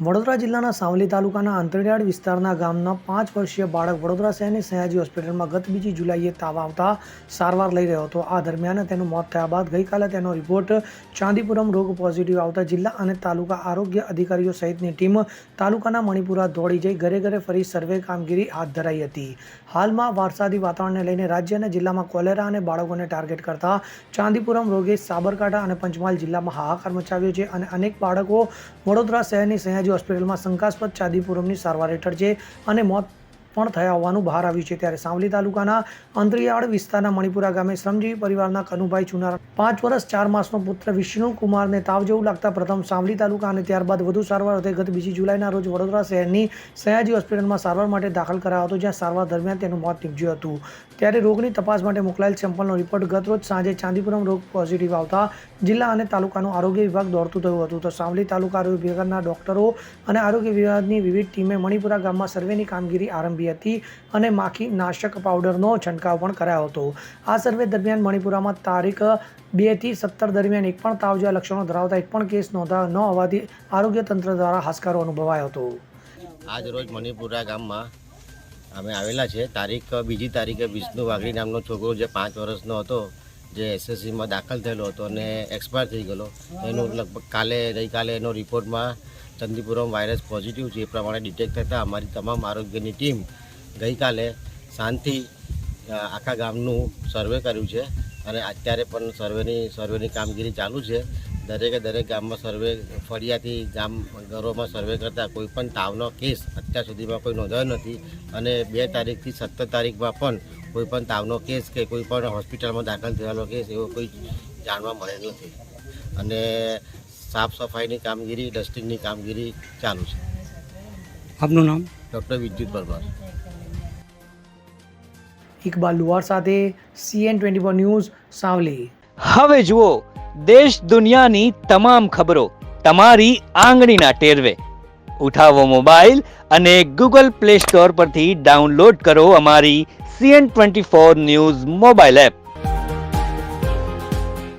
વડોદરા જિલ્લાના સાવલી તાલુકાના આંતરિયાળ વિસ્તારના ગામના પાંચ વર્ષીય બાળક વડોદરા શહેરની સયાજી હોસ્પિટલમાં ગત બીજી જુલાઈએ તાવ આવતા સારવાર લઈ રહ્યો હતો. આ દરમિયાન તેનું મોત થયા બાદ ગઈકાલે તેનો રિપોર્ટ ચાંદીપુરમ રોગ પોઝિટિવ આવતા જિલ્લા અને તાલુકા આરોગ્ય અધિકારીઓ સહિતની ટીમ તાલુકાના મણિપુરા દોડી જઈ ઘરે ઘરે ફરી સર્વે કામગીરી હાથ ધરાઈ હતી. હાલમાં વારસાદી વાતાવરણને લઈને રાજ્ય અને જિલ્લામાં કોલેરા અને બાળકોને ટાર્ગેટ કરતા ચાંદીપુરમ રોગે સાબરકાંઠા અને પંચમહાલ જિલ્લામાં હાહાકાર મચાવ્યો છે અને અનેક બાળકો વડોદરા શહેરની સયાજી હોસ્પિટલમાં શંકાસ્પદ ચાંદીપુરમની સારવાર હેઠળ છે અને મોત પણ થયા હોવાનું બહાર આવ્યું છે. ત્યારે સાવલી તાલુકાના અંતરિયાળ વિસ્તારના મણિપુરા ગામે શ્રમજીવી પરિવારના કનુભાઈ ચુનાર પાંચ વર્ષ, ચાર માસનો પુત્ર વિષ્ણુ કુમારને તાવ જેવું લાગતા પ્રથમ સાવલી તાલુકા અને ત્યારબાદ વધુ સારવાર અર્થે ગત બીજી જુલાઈના રોજ વડોદરા શહેરની સયાજી હોસ્પિટલમાં સારવાર માટે દાખલ કરાયો હતો, જ્યાં સારવાર દરમિયાન તેનું મોત નીપજ્યું હતું. ત્યારે રોગની તપાસ માટે મોકલાયેલ સેમ્પલનો રિપોર્ટ ગત રોજ સાંજે ચાંદીપુરમ રોગ પોઝિટિવ આવતા જિલ્લા અને તાલુકાનું આરોગ્ય વિભાગ દોડતું થયું હતું. તો સાવલી તાલુકા આરોગ્ય વિભાગના ડોક્ટરો અને આરોગ્ય વિભાગની વિવિધ ટીમે મણિપુરા ગામમાં સર્વેની કામગીરી આરંભી હતી અને માખી નાશક પાવડરનો છંટકાવ પણ કરાયો હતો. આ સર્વે દરમિયાન મણિપુરામાં તારીખ બેથી સત્તર દરમિયાન એક પણ તાવ લક્ષણો ધરાવતા એક પણ કેસ નોંધા ન હોવાથી આરોગ્ય તંત્ર દ્વારા હાશકારો અનુભવાયો હતો. આજ રોજ મણિપુરા ગામમાં અમે આવેલા છે તારીખ, બીજી તારીખે વિષ્ણુ વાઘરી નામનો છોકરો જે પાંચ વર્ષનો હતો, જે એસએસસીમાં દાખલ થયેલો હતો અને એક્સપાયર થઈ ગયેલો. એનું લગભગ કાલે, ગઈકાલે એનો રિપોર્ટમાં ચંદીપુરમ વાયરસ પોઝિટિવ છે એ પ્રમાણે ડિટેક્ટ થતાં અમારી તમામ આરોગ્યની ટીમ ગઈકાલે શાંતિ આખા ગામનું સર્વે કર્યું છે અને અત્યારે પણ સર્વેની સર્વેની કામગીરી ચાલુ છે. દરેકે દરેક ગામમાં સર્વે ફળિયાથી ગામ ઘરોમાં સર્વે કરતાં કોઈ પણ તાવનો કેસ અત્યાર સુધીમાં કોઈ નોંધાયો નથી અને બે તારીખથી સત્તર તારીખમાં પણ કોઈ પણ તાવનો કેસ કે કોઈ પણ હોસ્પિટલમાં દાખલ થયેલો કેસ એવો કોઈ જાણવા મળેલ નથી. અને સાફ સફાઈની કામગીરી ડસ્ટિંગની કામગીરી ચાલુ છે. આપનું નામ? ડૉક્ટર વિદ્યુત પરમાર. ઇકબાલ લુવાર સાથે CN twenty four news Savli. હવે જુઓ દેશ દુનિયાની તમામ ખબરો તમારી આંગળીના ટેરવે. ઉઠાવો મોબાઈલ અને ગૂગલ પ્લે સ્ટોર પરથી ડાઉનલોડ કરો અમારી CN twenty four news mobile app